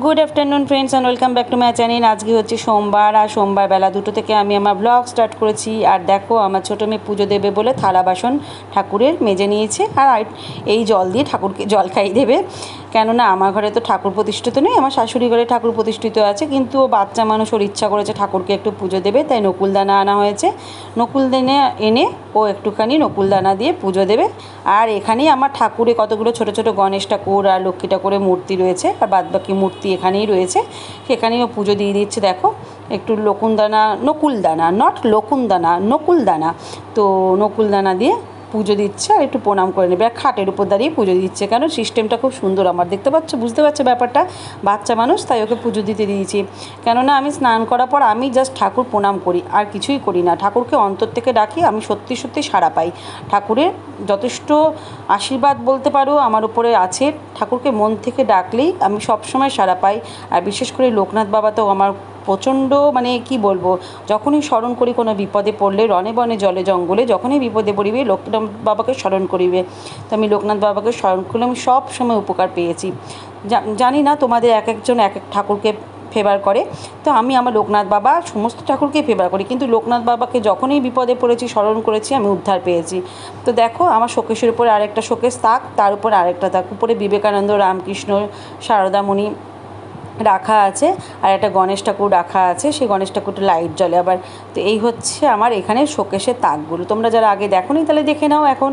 Good afternoon friends and welcome back to my channel আজকে হচ্ছে সোমবার, আর সোমবার বেলা দুটো থেকে আমি আমার ব্লগ স্টার্ট করেছি। আর দেখো, আমার ছোটো মেয়ে পুজো দেবে বলে থালা বাসন ঠাকুরের মেজে নিয়েছে। আর এই জল দিয়ে ঠাকুরকে জল খাইয়ে দেবে। কেননা আমার ঘরে তো ঠাকুর প্রতিষ্ঠিত নেই, আমার শাশুড়ি ঘরে ঠাকুর প্রতিষ্ঠিত আছে, কিন্তু বাচ্চা মানুষ, ওর ইচ্ছা করেছে ঠাকুরকে একটু পুজো দেবে, তাই নকুলদানা আনা হয়েছে। নকুলদানা এনে ও একটুখানি নকুলদানা দিয়ে পুজো দেবে। আর এখানেই আমার ঠাকুরে কতগুলো ছোট ছোট গণেশ ঠাকুর আর লক্ষ্মী ঠাকুরের মূর্তি রয়েছে, আর বাদবাকি মূর্তি এখানেই রয়েছে। সেখানেই ও পুজো দিয়ে দিচ্ছে, দেখো, একটু লকুনদানা, নকুলদানা নট লকুনদানা, নকুলদানা। তো নকুলদানা দিয়ে পুজো দিচ্ছে আর একটু প্রণাম করে নেবে। আর খাটের উপর দাঁড়িয়ে পুজো দিচ্ছে কেন? সিস্টেমটা খুব সুন্দর আমার। দেখতে পাচ্ছ? বুঝতে পারছ ব্যাপারটা? বাচ্চা মানুষ, তাই ওকে পুজো দিতে দিয়েছি। কেননা আমি স্নান করার পর আমি জাস্ট ঠাকুর প্রণাম করি, আর কিছুই করি না। ঠাকুরকে অন্তর থেকে ডাকি, আমি সত্যি সত্যি সাড়া পাই। ঠাকুরের যথেষ্ট আশীর্বাদ বলতে পারো, আমার উপরে আছে। ঠাকুরকে মন থেকে ডাকলেই আমি সবসময় সাড়া পাই। আর বিশেষ করে লোকনাথ বাবা তো আমার প্রচণ্ড মানে কি বলব, যখনই স্মরণ করি কোনো বিপদে পড়লে রনে বনে জলে জঙ্গলে যখনই বিপদে পড়িবে, লোকনাথ বাবাকে স্মরণ করিবে। তো আমি লোকনাথ বাবাকে স্মরণ করলে আমি সব সময় উপকার পেয়েছি। জানি না তোমাদের এক একজন, এক এক ঠাকুরকে ফেভার করে। তো আমি আমার লোকনাথ বাবা সমস্ত ঠাকুরকেই ফেভার করি। কিন্তু লোকনাথ বাবাকে যখনই বিপদে পড়েছি, স্মরণ করেছি, আমি উদ্ধার পেয়েছি। তো দেখো, আমার শোকেশের উপরে আরেকটা শোকেশ থাক, তার উপর আরেকটা থাক। উপরে বিবেকানন্দ, রামকৃষ্ণ, সারদামণি রাখা আছে আর একটা গণেশ ঠাকুর রাখা আছে, সেই গণেশ ঠাকুরটা লাইট জ্বলে। আবার তো এই হচ্ছে আমার এখানে শোকেশের তাকগুলো। তোমরা যারা আগে দেখো তাহলে দেখে নাও এখন।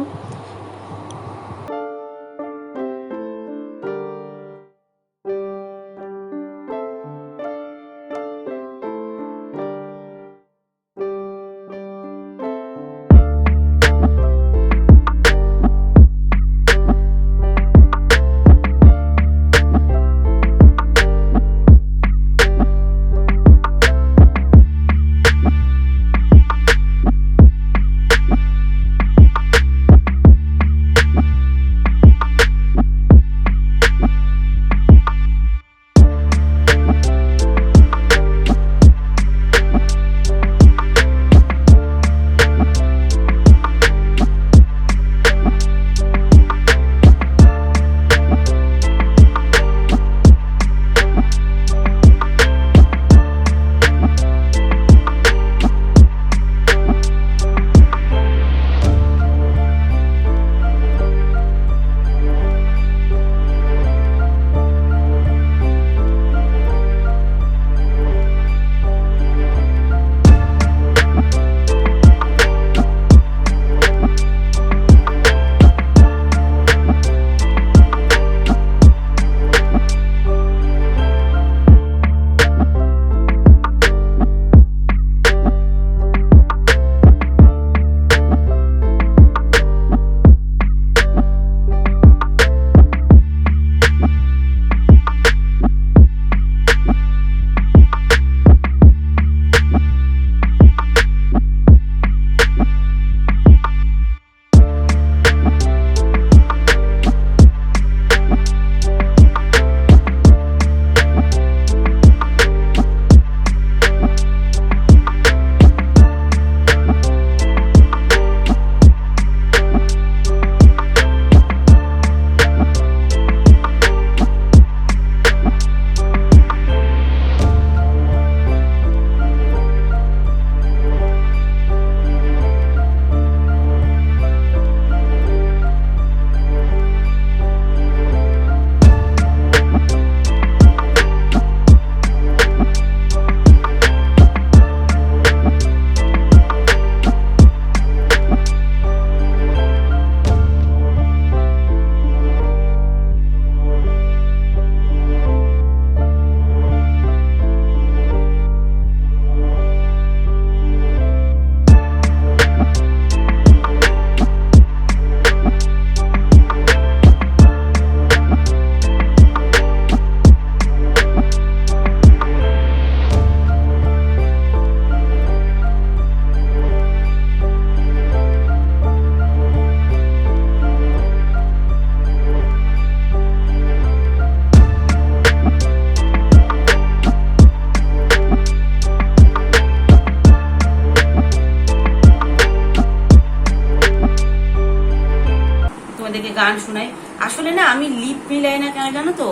গান শোনাই। আসলে না, আমি লিপ মিলাই না কেন জানো তো?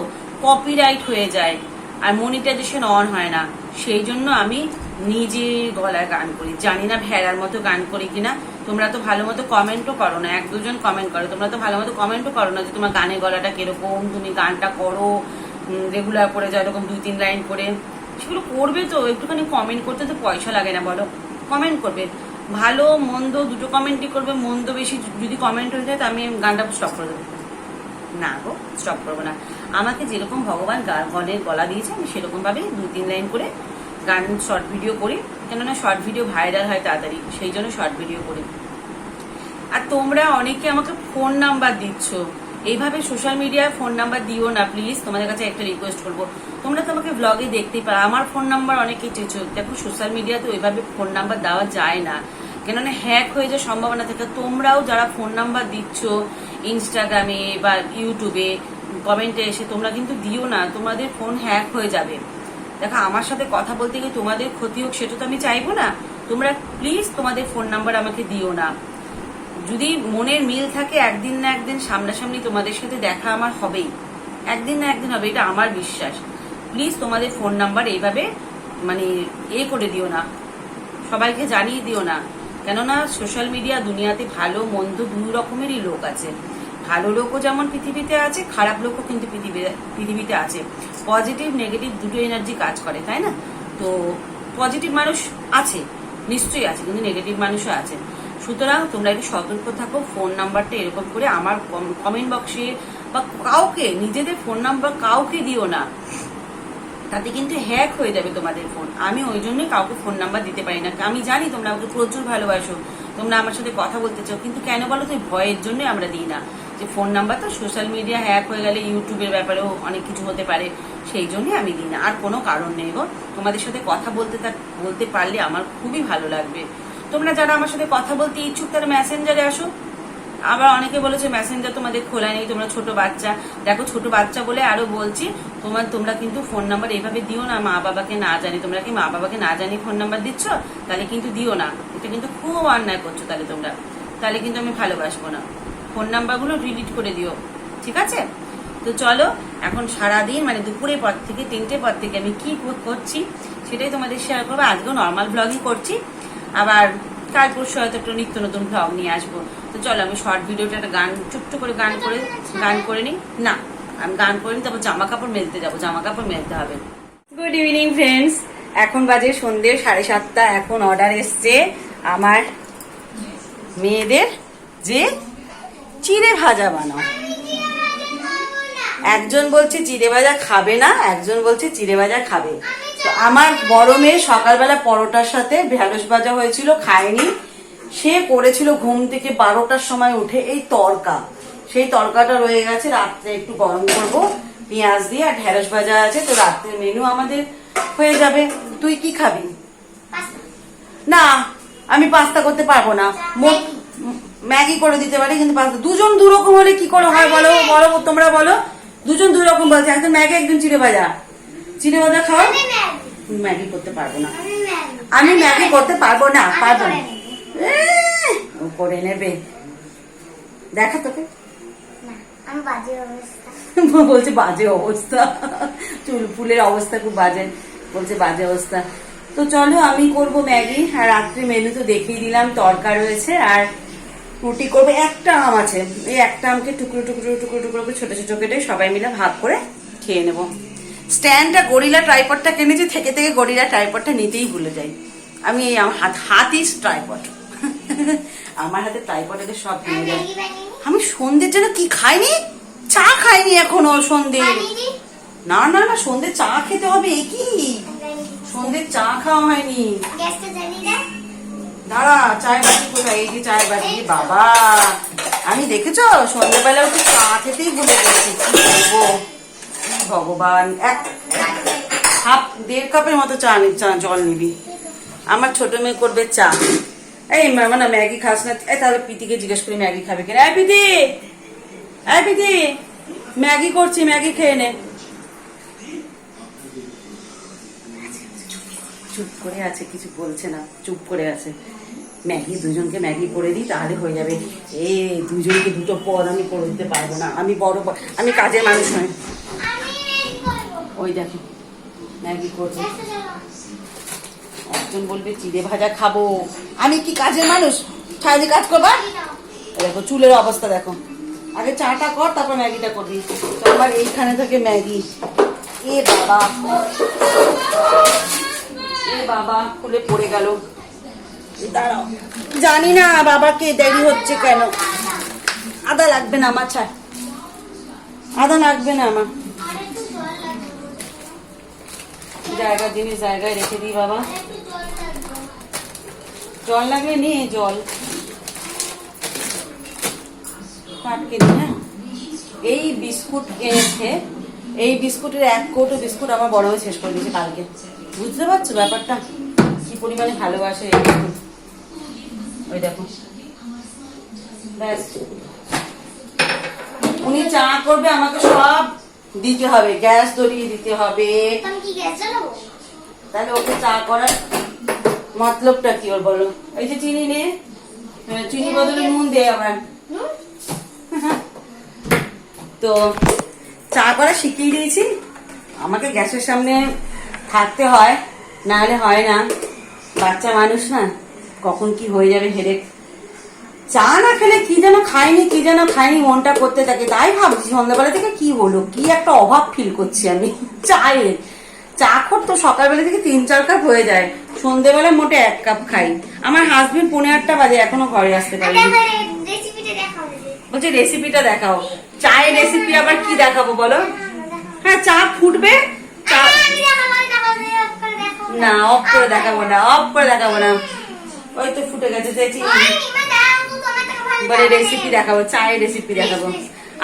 কপিরাইট হয়ে যায় আর মনিটাইজেশন অন হয় না। সেই জন্য আমি নিজে গলায় গান করি। জানি না ভেড়ার মতো গান করি কিনা। তোমরা তো ভালো মতো কমেন্টও করো না, এক দুজন কমেন্ট করো। তোমরা তো ভালো মতো কমেন্টও করো না যে তোমার গানের গলাটা কীরকম, তুমি গানটা করো রেগুলার করে যাও, এরকম দুই তিন লাইন করে। সেগুলো করবে তো, একটুখানি কমেন্ট করতে তো পয়সা লাগে না, বলো। কমেন্ট করবে। ভালো, মন্দ, দুটো কমেন্টই করবে, মন্দ বেশি যদি কমেন্ট হয়ে যায়, তো আমি গানটা স্টপ করে দেবো। না গো স্টপ করব না। আমাকে যেরকম ভগবান গনের গলা দিয়েছে, আমি সেরকম ভাবে দু তিন লাইন করে গান শর্ট ভিডিও করি। কেননা শর্ট ভিডিও ভাইরাল হয় তাড়াতাড়ি, সেই জন্য শর্ট ভিডিও করি। আর তোমরা অনেকে আমাকে ফোন নাম্বার দিচ্ছ। এইভাবে সোশ্যাল মিডিয়ায় ফোন নাম্বার দিও না প্লিজ তোমাদের কাছে একটা রিকোয়েস্ট করব। তোমরা তো আমাকে ব্লগে দেখতেই পারো। আমার ফোন নাম্বার অনেকে চেয়েছো। দেখো সোশ্যাল মিডিয়াতে ওইভাবে ফোন নাম্বার দেওয়া যায় না। কেননা হ্যাক হয়ে যাওয়ার সম্ভাবনা থাকে। তোমরাও যারা ফোন নাম্বার দিচ্ছ ইনস্টাগ্রামে বা ইউটিউবে কমেন্টে এসে তোমরা কিন্তু দিও না, তোমাদের ফোন হ্যাক হয়ে যাবে। দেখো, আমার সাথে কথা বলতে গিয়ে তোমাদের ক্ষতি হোক, সেটা তো আমি চাইব না। তোমরা প্লিজ তোমাদের ফোন নাম্বার আমাকে দিও না। যদি মনের মিল থাকে, একদিন না একদিন সামনাসামনি তোমাদের সাথে দেখা আমার হবেই। একদিন না একদিন হবে, এটা আমার বিশ্বাস। প্লিজ তোমাদের ফোন নাম্বার এইভাবে মানে এ করে দিও না। সবাইকে জানিয়ে দিও না। কেননা সোশ্যাল মিডিয়া দুনিয়াতে ভালো, মন্দ দুই রকমেরই লোক আছে। ভালো লোকও যেমন পৃথিবীতে আছে, খারাপ লোকও কিন্তু পৃথিবীতে আছে। পজিটিভ, নেগেটিভ দুটো এনার্জি কাজ করে, তাই না? তো পজিটিভ মানুষ আছে, নিশ্চয়ই আছে, কিন্তু নেগেটিভ মানুষও আছে। সুতরাং তোমরা একটু সতর্ক থাকো, ফোন নাম্বারটা এরকম করে আমার কমেন্ট বক্সে বা কাউকে, নিজেদের ফোন নাম্বার কাউকে দিও না। তাতে কিন্তু হ্যাক হয়ে যাবে তোমাদের ফোন আমি ওই জন্যই কাউকে ফোন নাম্বার দিতে পারি না। আমি জানি তোমরা আমাকে প্রচুর ভালোবাসো। তোমরা আমার সাথে কথা বলতে চাও। কিন্তু কেন বলো তো ভয়ের জন্য আমরা দিই না। যে ফোন নাম্বার তো সোশ্যাল মিডিয়া হ্যাক হয়ে গেলে ইউটিউবের ব্যাপারেও অনেক কিছু হতে পারে। সেই জন্যই আমি দিই না। আর কোনো কারণ নেই গো। তোমাদের সাথে কথা বলতে বলতে পারলে আমার খুবই ভালো লাগবে। তোমরা যারা আমার সাথে কথা বলতে ইচ্ছুক, তারা মেসেঞ্জারে আসো। আবার অনেকে বলেছে মেসেঞ্জার তোমাদের খোলা নেই, তোমরা ছোট বাচ্চা। দেখো, ছোট বাচ্চা বলে আরও বলছি, তোমার, তোমরা কিন্তু ফোন নাম্বার এইভাবে দিও না, মা বাবাকে না জানি তোমরা কি মা বাবাকে না জানি ফোন নাম্বার দিচ্ছ? তাহলে কিন্তু দিও না। এটা কিন্তু খুব অন্যায় করছ তাহলে তোমরা। তাহলে কিন্তু আমি ভালোবাসবো না। ফোন নাম্বারগুলো ডিলিট করে দিও। ঠিক আছে? তো চলো, এখন সারাদিন মানে দুপুরের পর থেকে, তিনটে পর থেকে আমি কি কর- করছি, সেটাই তোমাদের শেয়ার করব। আজকেও নর্মাল ব্লগই করছি। আবার পরশু হয়তো একটা নিত্য নতুন ব্লগ নিয়ে আসব। তো চলো, আমি শর্ট ভিডিওটা একটা গান, ছোট্ট করে গান করে গান করে নিই। না, আমি গান করে নিই, তারপর জামা কাপড় মেলতে যাব জামা কাপড় মেলতে হবে। গুড ইভিনিং ফ্রেন্ডস এখন বাজে সন্ধ্যে সাড়ে সাতটা, এখন অর্ডার এসছে আমার মেয়েদের যে চিড়ে ভাজা বানাও। একজন বলছে চিড়ে ভাজা খাবে না, একজন বলছে চিড়ে ভাজা খাবে। তো আমার বড় মেয়ে সকালবেলা পরোটার সাথে ঢ্যাঁড়স ভাজা হয়েছিল খায়নি। সে করেছিল ঘুম থেকে বারোটার সময় উঠে এই তরকা। সেই তরকাটা রয়ে গেছে রাত্রে একটু গরম করব পেঁয়াজ দিয়ে আর ঢ্যাঁড়স ভাজা আছে তো রাত্রের মেনু আমাদের হয়ে যাবে। তুই কি খাবি? না আমি পাস্তা করতে পারব না। ম্যাগি। করে দিতে পারি কিন্তু পাস্তা দুজন দু রকম হলে কি করে হয় বলো? বলো তোমরা বলো। দুজন দুই রকম বলছে একজন ম্যাগি একজন চিড়ে ভাজা। চিড়ে ভাজা খাও। ম্যাগি করতে পারব না। আমি ম্যাগি। করতে পারব না পারব না। ও করে নেবে। দেখা তোকে। বলছে বাজে অবস্থা। চুল ফুলের অবস্থা খুব বাজে। বলছে বাজে অবস্থা। তো চলো আমি করব ম্যাগি। আর রাত্রি মেনু তো দেখিয়ে দিলাম তরকা রয়েছে আর রুটি করব। একটা আম আছে। এই একটা আমকে টুকরো টুকরো টুকরো টুকরো করে ছোট ছোট কেটে সবাই মিলে ভাগ করে খেয়ে নেব। স্ট্যান্ডটা গরিলা ট্রাইপডটা কিনেছি থেকে থেকে গরিলা ট্রাইপডটা নিতেই ভুলে যাই। আমি এই আমার হাত হাতই ট্রাইপড আমার হাতে ট্রাইপড এদের সব ভেঙে যায় আমি সন্ধ্যের জন্য কি খাইনি? চা খাইনি এখনও সন্ধে না? না না সন্ধে চা খেতে হবে এ কি? আমি সন্ধে চা খাওয়া হয়নি। দাঁড়া চায়ের বাটি কোথায়? এই যে চায়ের বাটি বাবা। আমি দেখেছ? সন্ধ্যেবেলা উঠে চা খেতেই ভুলে গেছি। কি করব ভগবান। এক হাফ, দেড় কাপের মতো চা জল নিবি। আমার ছোট মেয়ে করবে চা। এই মামা না, ম্যাগি খাস না। এই, তাহলে পিতিকে জিজ্ঞেস করি ম্যাগি খাবে কিনা। এই পিতি এই পিতি ম্যাগি করছি, ম্যাগি খেয়ে নে। চুপ করে আছে, কিছু বলছে না। চুপ করে আছে। ম্যাগি, দুজনকে ম্যাগি করে দিই, তাহলে হয়ে যাবে। এ দুজনকে দুটো পদ আমি করে দিতে পারব না। আমি বড় আমি কাজের মানুষ নয় ওই দেখো, ম্যাগি করবে একজন বলবে, চিড়ে ভাজা খাব। আমি কি কাজের মানুষ? সারাদিন কাজ করবা? দেখো, চুলের অবস্থা দেখো। আগে চাটা কর, তারপর ম্যাগিটা করবি। তো আমার এইখানে থেকে ম্যাগি। এ বাবা। এ বাবা, খুলে পড়ে গেল। দাঁড়াও। জানি না বাবাকে দেরি হচ্ছে কেন। আদা লাগবে না আমার ছাড় আদা লাগবে না আমার। জায়গা, জিনিস জায়গায় রেখে দিই বাবা। জল লাগলে নে জল। পাটকে নি হ্যাঁ? এই বিস্কুট এনেছে এই বিস্কুটের এক কৌটো বিস্কুট আমার বড় হয়ে শেষ করে দিয়েছে কালকে। বুঝতে পারছ ব্যাপারটা? কি পরিমাণে ভালোবাসে এই বিস্কুট। ওই দেখো। ব্যাস। উনি চা করবে আমাকে সব দিতে হবে গ্যাস ধরিয়ে দিতে হবে। তাহলে ওকে চা করার মতলবটা কি ওর বলো? এই যে চিনি নে। হ্যাঁ, চিনি বদলে নুন দে আবার। নুন? তো চা করা শিখিয়ে দিয়েছি। আমাকে গ্যাসের সামনে থাকতে হয় না হলে হয় না। বাচ্চা মানুষ না কখন কি হয়ে যাবে হেডেক চা না খেলে কি যেন খাইনি কি যেন খাইনি মনটা করতে থাকে। তাই ভাবছি সন্ধ্যাবেলা থেকে কি হলো কি একটা অভাব ফিল করছি আমি। চায়ের চা খোর তো সকালবেলা থেকে তিন চার কাপ হয়ে যায়। সন্ধ্যেবেলা মোটে এক কাপ খাই। আমার হাজবেন্ড পনেরো আটটা বাজে এখনও ঘরে আসতে পারেনি। দেখো, রেসিপিটা দেখাও বলছি রেসিপিটা দেখাও। চায়ের রেসিপি আবার কি দেখাবো বলো? হ্যাঁ চা ফুটবে। চা। না অফ করে দেখাবো না অফ করে দেখাবো না। ওই তো ফুটে গেছে দেখছি এবারে। রেসিপি দেখাবো, চায়ের রেসিপি দেখাবো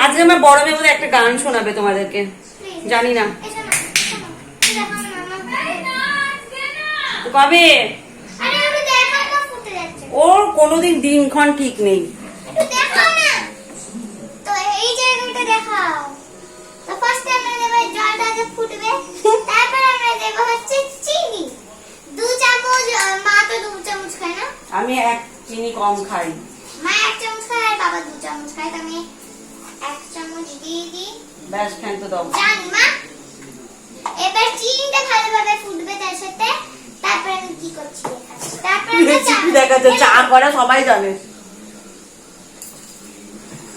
আজকে আমার বড় মেয়ে বোধহয় একটা গান শোনাবে তোমাদেরকে. জানি না কবে। ওর কোনোদিন দিনক্ষণ ঠিক নেই? আমি এক চিনি কম খাই মা এক চামচ খায় আর বাবা দু চামচ খায় তো আমি এক চামচ দিয়ে দিই। ব্যাস ফ্যান তো দাও জানি মা। এবার চিনিটা ভালোভাবে ফুটবে তার সাথে তারপর আমি কি করছি। তারপর রেসিপি দেখাচ্ছে চা করা সবাই জানে।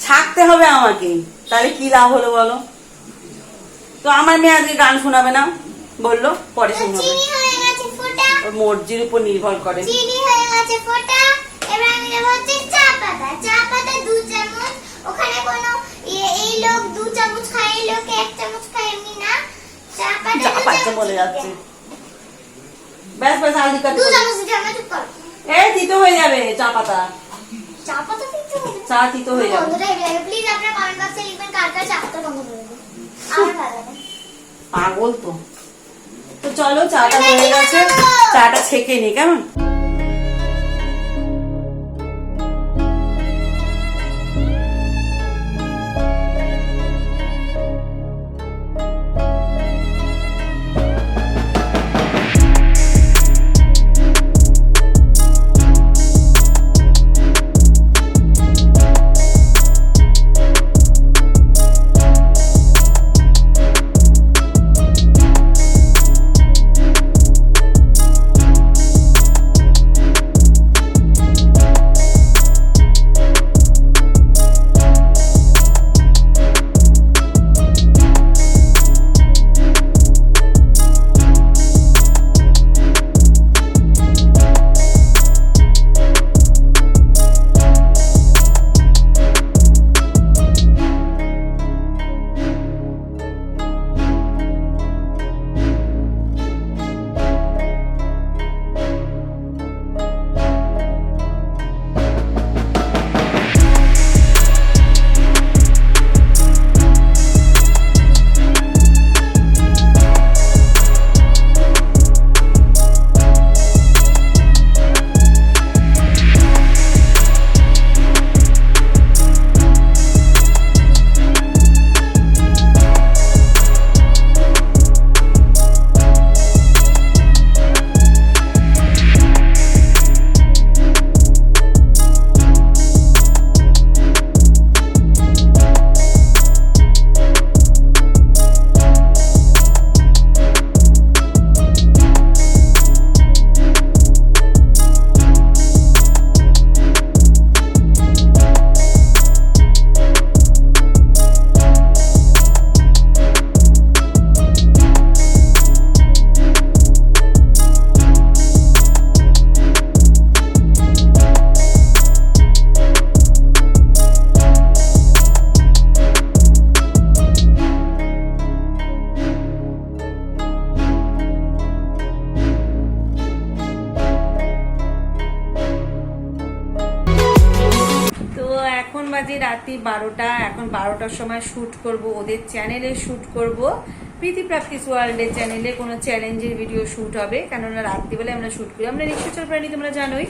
ছাকতে হবে আমাকে। তাহলে কি লাভ হলো বলো? তো আমার মেয়ে আজকে গান শোনাবে না বলল পরে শোনাবে। মর্জির উপর নির্ভর করে। চিনি হয়ে গেছে ফোটা। এবার আমি দেবো হচ্ছে চা। পাতা চা পাতা দু চামচ ওখানে কোনো ইয়ে- এই লোক দু চামচ খায় এই লোক এক চামচ খায় এমনি না। চা পাতা চা চামচ বলে যাচ্ছে। ব্যাস ব্যাস আলদি কাটি দু চামচ দিতে হবে চুপ করো। এই তিতো হয়ে যাবে চা পাতা। চা পাতা দিতে হবে চা তিতো হয়ে যাবে। বন্ধুরা এবার প্লিজ আপনারা কমেন্ট বক্সে লিখবেন কার কার চা পাতা বন্ধ করে দেবেন আমার ভালো পাগল তো। তো চলো চাটা হয়ে গেছে। চাটা ছেঁকে নি কেমন? সময় শ্যুট করব ওদের চ্যানেলে শ্যুট করব। প্রীতি প্র্যাকটিস ওয়ার্ল্ডের চ্যানেলে কোনো চ্যালেঞ্জের ভিডিও শ্যুট হবে কেননা রাত্রিবেলায় আমরা শ্যুট করি। আমরা নিশ্চয় প্রাণী তোমরা জানোই।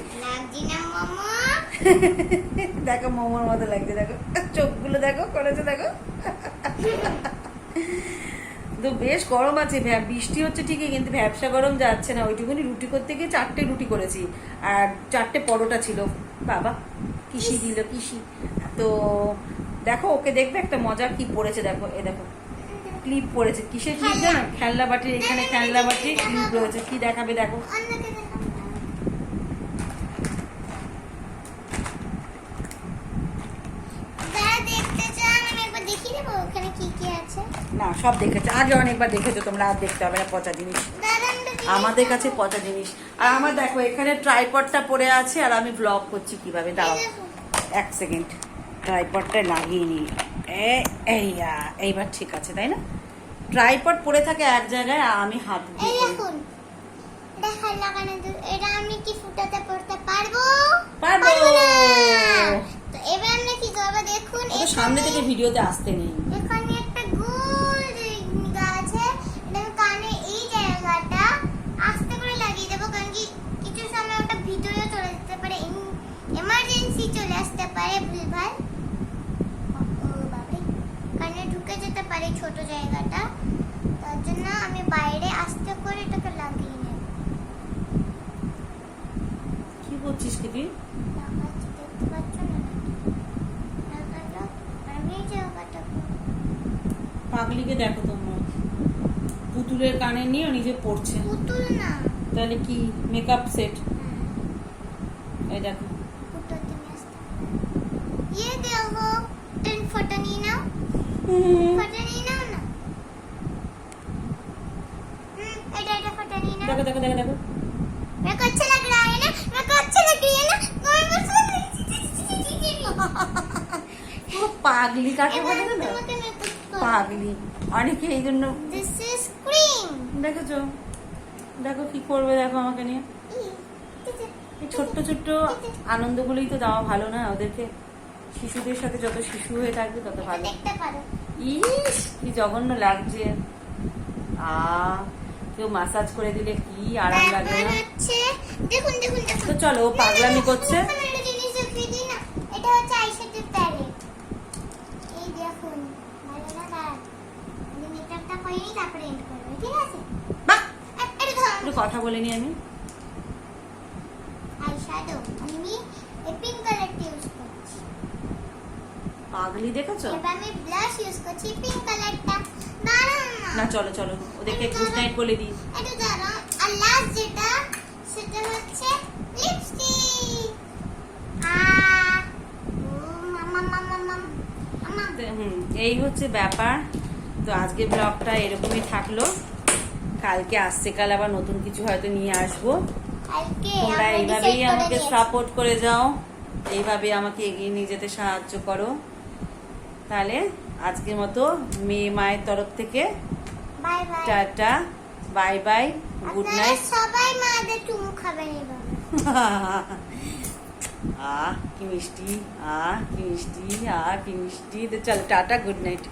দেখো মোমোর মতো লাগছে দেখো। চোখগুলো দেখো করেছে দেখো। তো বেশ গরম আছে বৃষ্টি হচ্ছে ঠিকই কিন্তু ভ্যাবসা গরম যাচ্ছে না। ওইটুকুনি রুটি করতে গিয়ে চারটে রুটি করেছি আর চারটে পরোটা ছিল। বাবা কিসি দিল কিসি। তো দেখো ওকে দেখবে একটা মজা কি পড়েছে দেখো এ দেখো ক্লিপ পড়েছে। কিসের ক্লিপ জানো? খেলনা বাটির এখানে খেলনা বাটির ক্লিপ রয়েছে। কি দেখাবে দেখো? না। সব দেখেছ। আগে অনেকবার দেখেছ তোমরা আর দেখতে হবে না পচা জিনিস। আমাদের কাছে পচা জিনিস। আর আমার দেখো এখানে ট্রাইপডটা পড়ে আছে আর আমি ব্লগ করছি কীভাবে। দাঁড়াও। এক সেকেন্ড ট্রাইপডটা লাগিয়ে নি এইয়া এইবার ঠিক আছে তাই না? ট্রাইপড পড়ে থাকে এক জায়গায় আর আমি হাত এটা আমি কি ফুটাতে পড়তে পারব? পারব। না। তো এবার আমরা কি করব দেখুন সামনে থেকে ভিডিওতে আসতে নেই এখানে একটা গোল জায়গা আছে এটা আমি কানে এই জায়গাটা আস্তে করে লাগিয়ে দেবো কারণ কি কিছু সময় ওটা ভিতরেও চলে যেতে পারে এমার্জেন্সি চলে আসতে পারে ভুলভাল ও বাবারে কানে ঢুকে যেতে পারে ছোট জায়গাটা তার জন্য আমি বাইরে আস্তে করে এটাকে লাগিয়ে নেব কি করছিস কি তুই লাগাচ্ছি দেখতে পাচ্ছ না লাগালো আমি এই জায়গাটা পাগলিকে দেখো তোমরা পুতুলের কানে নিয়ে ও নিজে পড়ছে পুতুল না তাহলে কি মেকআপ সেট এই দেখো फोटो तुम्हें ये देखो तुम फोटो नहीं ना फोटो नहीं ना ना हम्म एटा एटा फोटो नहीं ना দেখো দেখো দেখো দেখো मेरे को अच्छा लग रहा है ना मेरे को अच्छा लग रही है ना कोई बस ও পাগলি কাকে বলে না তোমাকে मैं कुछ পাগলি অনেকে এই জন্য दिस इज क्रीम দেখেছো দেখো কি করবে দেখো আমাকে নিয়ে। এই ছোট্ট ছোট্ট আনন্দগুলোই তো দেওয়া ভালো না ওদেরকে। শিশুদের সাথে যত শিশু হয়ে থাকবে তত ভালো। ইস কি জঘন্য লাগছে। আ কেউ মাসাজ করে দিলে কি আরাম লাগবে তারপর না তো চলো ও পাগলামি করছে। তারপরে এন্ড করব ঠিক আছে? একটু কথা বলে নি আমি। পাগলি দেখেছ? আমি ব্লাশ ইউজ করছি পিঙ্ক কালারটা না। চলো চলো ওদেরকে গুড নাইট বলে দিই। এটা দাঁড়ান আর লাস্ট যেটা সেটা হচ্ছে লিপস্টিক এই হচ্ছে ব্যাপার। তো আজকে ব্লগটা এরকমই থাকল। কালকে আসছে কাল আবার নতুন কিছু হয়তো নিয়ে আসব। তোমরা এইভাবেই আমাকে সাপোর্ট করে যাও। এইভাবে আমাকে এগিয়ে নিয়ে যেতে সাহায্য করো। তাহলে আজকের মতো মেয়ে মায়ের তরফ থেকে tata bye bye good night. সবাই মাদের চুমু খাবেন আহ কি মিষ্টি আহ কি মিষ্টি আহ কি মিষ্টি। তো চল টাটা গুড নাইট।